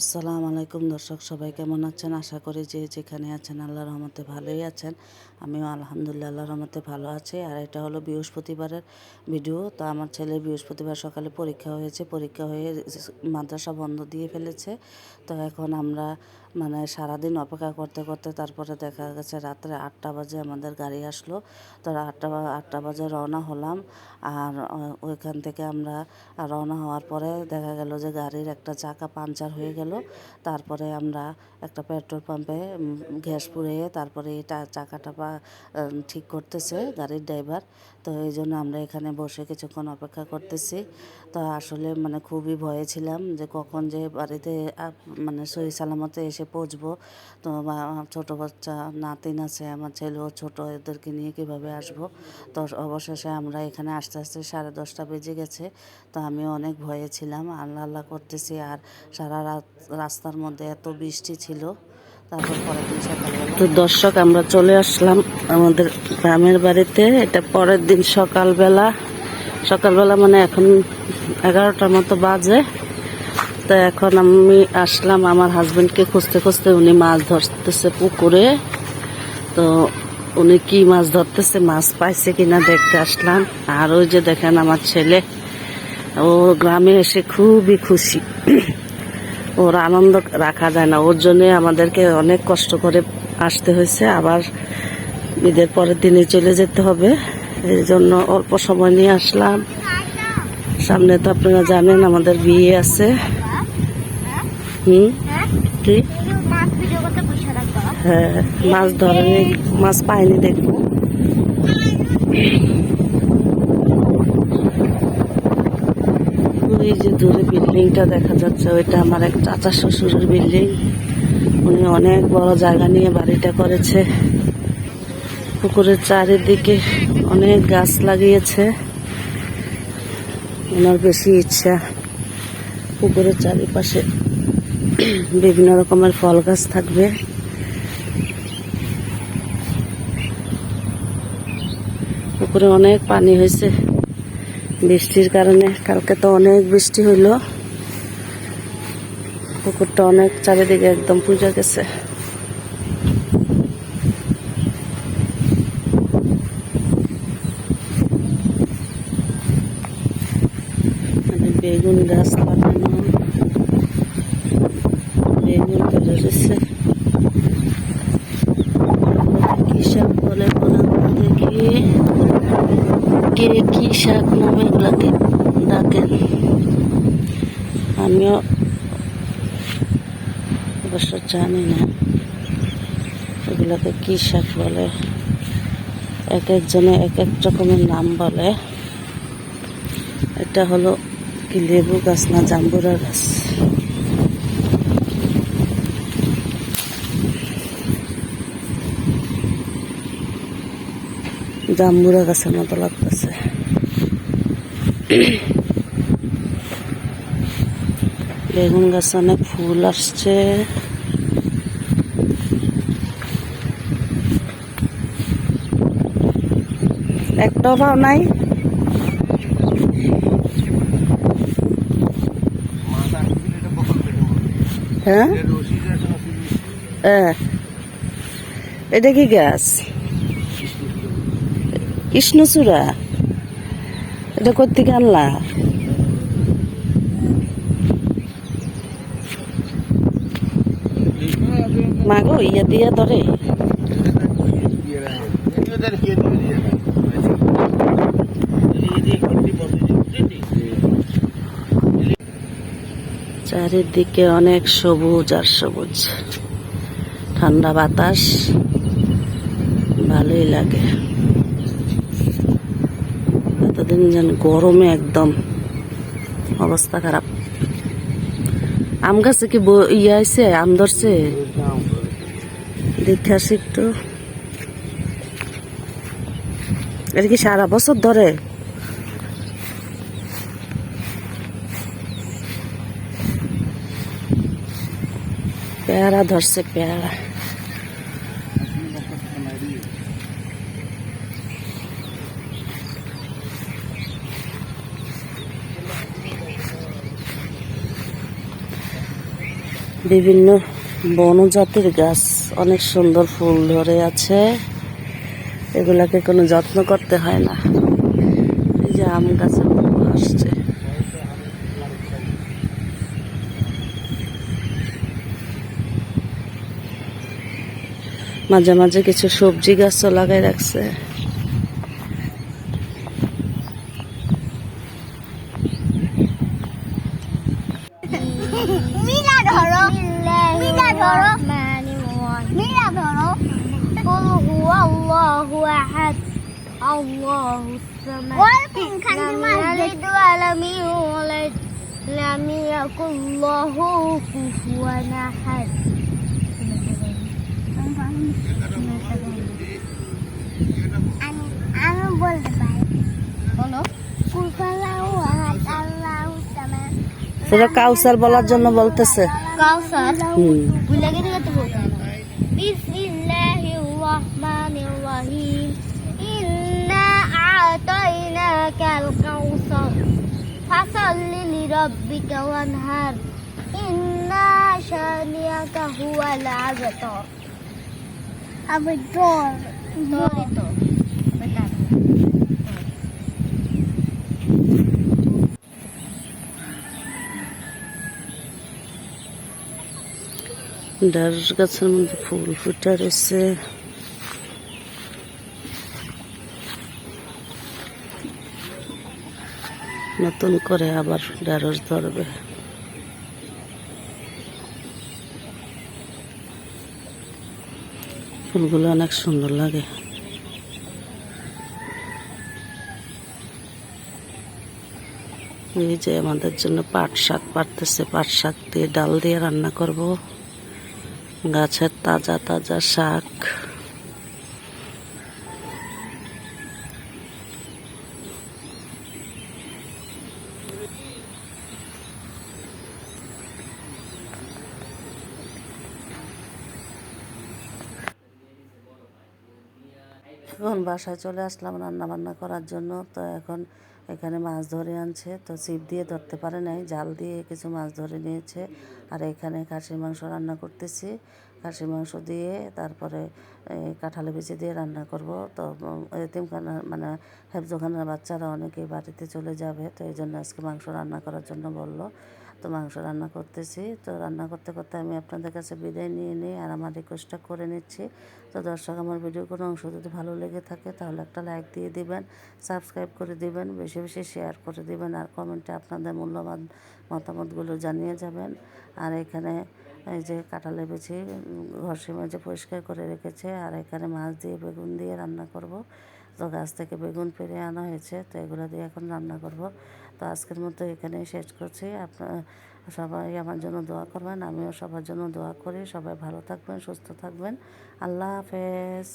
আসসালামু আলাইকুম দর্শক, সবাই কেমন আছেন? আশা করি যে যেখানে আছেন আল্লাহর রহমতে ভালোই আছেন। আমিও আলহামদুলিল্লাহ আল্লাহর রহমতে ভালো আছি। আর এটা হলো বৃহস্পতিবারের ভিডিও। তো আমার ছেলের বৃহস্পতিবার সকালে পরীক্ষা হয়েছে। পরীক্ষা হয়ে মাদ্রাসা বন্ধ দিয়ে ফেলেছে। তো এখন আমরা মানে সারাদিন অপেক্ষা করতে করতে তারপরে দেখা গেছে রাত্রে আটটা বাজে আমাদের গাড়ি আসলো। তো আটটা আটটা বাজে রওনা হলাম। আর ওইখান থেকে আমরা রওনা হওয়ার পরে দেখা গেল যে গাড়ির একটা চাকা পাঞ্চার হয়ে গেল। তারপরে আমরা একটা পেট্রোল পাম্পে গ্যাস পুড়িয়ে তারপরে এটা চাকাটা উম, ঠিক করতেছে গাড়ির ড্রাইভার। তো এই জন্য আমরা এখানে বসে কিছুক্ষণ অপেক্ষা করতেছি। তো আসলে মানে খুবই ভয়ে ছিলাম যে কখন যে বাড়িতে মানে সহি সালামতে এসে পৌঁছবো। তো বা ছোটো বাচ্চা নাতিন আছে আমার ছেলেও ছোট এদেরকে নিয়ে কীভাবে আসব? তো অবশেষে আমরা এখানে আস্তে আস্তে সাড়ে দশটা বেজে গেছে। তো আমি অনেক ভয়ে ছিলাম আল্লাহ আল্লাহ করতেছি আর সারা রাত রাস্তার মধ্যে এত বৃষ্টি ছিল, তারপর পরের দিন তো দর্শক, আমরা চলে আসলাম আমাদের গ্রামের বাড়িতে। এটা পরের দিন সকালবেলা। সকালবেলা মানে এখন এগারোটার মতো বাজে। তো এখন আমি আসলাম আমার হাজব্যান্ডকে খুঁজতে খুঁজতে, উনি মাছ ধরতেছে পুকুরে। তো উনি কি মাছ ধরতেছে, মাছ পাইছে কিনা দেখতে আসলাম। আর ওই যে দেখেন আমার ছেলে, ও গ্রামে এসে খুবই খুশি। ওর আনন্দ রাখা যায় না। ওর জন্যে আমাদেরকে অনেক কষ্ট করে আসতে হয়েছে। আবার ঈদের পরের দিনে চলে যেতে হবে। এই জন্য অল্প সময় নিয়ে আসলাম। সামনে তো আপনারা জানেন, আমাদের বিয়ে আছে। হুম? কি? হ্যাঁ মাছ ধরেনি, মাছ পাইনি দেখব ওই যে দূরে বিল্ডিংটা দেখা যাচ্ছে, ওইটা আমার এক চাচা শ্বশুরের বিল্ডিং। উনি অনেক বড় জায়গা নিয়ে বাড়িটা করেছে। পুকুরের চারিদিকে অনেক গাছ লাগিয়েছে। ওনার বেশি ইচ্ছা পুকুরের চারিপাশে বিভিন্ন রকমের ফল গাছ থাকবে। পুকুরে অনেক পানি হয়েছে। বৃষ্টির কারণে কালকে তো অনেক বৃষ্টি হইল। পুকুরটা অনেক চারিদিকে একদম পূজা গেছে এখানে বেগুন গাছ লাগানো বেগুন ধরেছে কি শাক বলে বলুন দেখি কে কি শাক নামে এগুলাকে ডাকেন? আমিও অবশ্য জানি না এগুলাকে কি শাক বলে। এক একজনে এক এক রকমের নাম বলে। এটা হলো কি লেবু গাছ না জাম্বুরা গাছ? জাম্বুরা গাছের মতো লাগতেছে। বেগুন গাছে অনেক ফুল আসছে। একটাও পাও নাই। হ্যাঁ? এটা কি গাছ? কৃষ্ণচূড়া এটা কোথেকে আনলা? মাগো, ইয়া দিয়া ধরে। চারিদিকে অনেক সবুজ আর সবুজ। ঠান্ডা বাতাস, ভালোই লাগে। এতদিন যেন গরমে একদম অবস্থা খারাপ। আম গাছে কি ইয়ে আইছে? আম ধরছে? দেখে আসি একটু। এটা কি সারা বছর ধরে? পেয়ারা ধরছে, পেয়ারা। বিভিন্ন বনজাতির গাছ অনেক সুন্দর ফুল ধরে আছে। এগুলাকে কোনো যত্ন করতে হয় না। এই যে আম গাছে আসছে। মাঝে মাঝে কিছু সবজি গাছও লাগাই রাখছে মিলা ধরো মিলা ধরো মিলা ধরো قل هو الله أحد الله الصمد لم يلد ولم يولد لم يكن له كفوا أحد আমি বলতে পারি বলো কুলফালাহু আহাদ আল্লাহু সামাদ সেটা কাউসার বলার জন্য বলতেছে কাউসার ভুলে গেলে তো বিসমিল্লাহির রহমানির রহিম ইন্না আ'তাইনাকাল কাউসার ফাসাল্লি লিরাব্বিকা ওয়ানহার ইন্না শানিয়াকা হুয়াল আবতার আবতার তো বেটা ঢেঁড়স গাছের মধ্যে ফুল ফুটে রয়েছে নতুন করে আবার ঢেঁড়স ধরবে ফুলগুলো অনেক সুন্দর লাগে এই যে আমাদের জন্য পাট শাক পারতেছে পাট শাক দিয়ে ডাল দিয়ে রান্না করব। গাছের তাজা তাজা শাক। এখন বাসায় চলে আসলাম রান্না বান্না করার জন্য। তো এখন এখানে মাছ ধরে আনছে। তো ছিপ দিয়ে ধরতে পারে নাই, জাল দিয়ে কিছু মাছ ধরে নিয়েছে। আর এখানে খাসির মাংস রান্না করতেছি। খাসির মাংস দিয়ে তারপরে কাঁঠালে বিচি দিয়ে রান্না করব। তো এতিমখানা মানে হেফজোখানার বাচ্চারা অনেকেই বাড়িতে চলে যাবে। তো এই জন্য আজকে মাংস রান্না করার জন্য বলল। তো মাংস রান্না করতেছি। তো রান্না করতে করতে আমি আপনাদের কাছে বিদায় নিয়ে নিই আর আমার রিকোয়েস্টটা করে নিচ্ছি। তো দর্শক, আমার ভিডিও কোনো অংশ যদি ভালো লেগে থাকে তাহলে একটা লাইক দিয়ে দিবেন সাবস্ক্রাইব করে দিবেন, বেশি বেশি শেয়ার করে দিবেন আর কমেন্টে আপনাদের মূল্যবান মতামতগুলো জানিয়ে যাবেন। আর এখানে এই যে কাঁঠালে বেছে ঘষে মেজে পরিষ্কার করে রেখেছে আর এখানে মাছ দিয়ে বেগুন দিয়ে রান্না করব। তো গাছ থেকে বেগুন পেরে আনা হয়েছে, তো এগুলো দিয়ে এখন রান্না করব। তো আজকের মতো এখানেই শেষ করছি। আপনার সবাই আমার জন্য দোয়া করবেন, আমিও সবার জন্য দোয়া করি। সবাই ভালো থাকবেন, সুস্থ থাকবেন। আল্লাহ হাফেজ।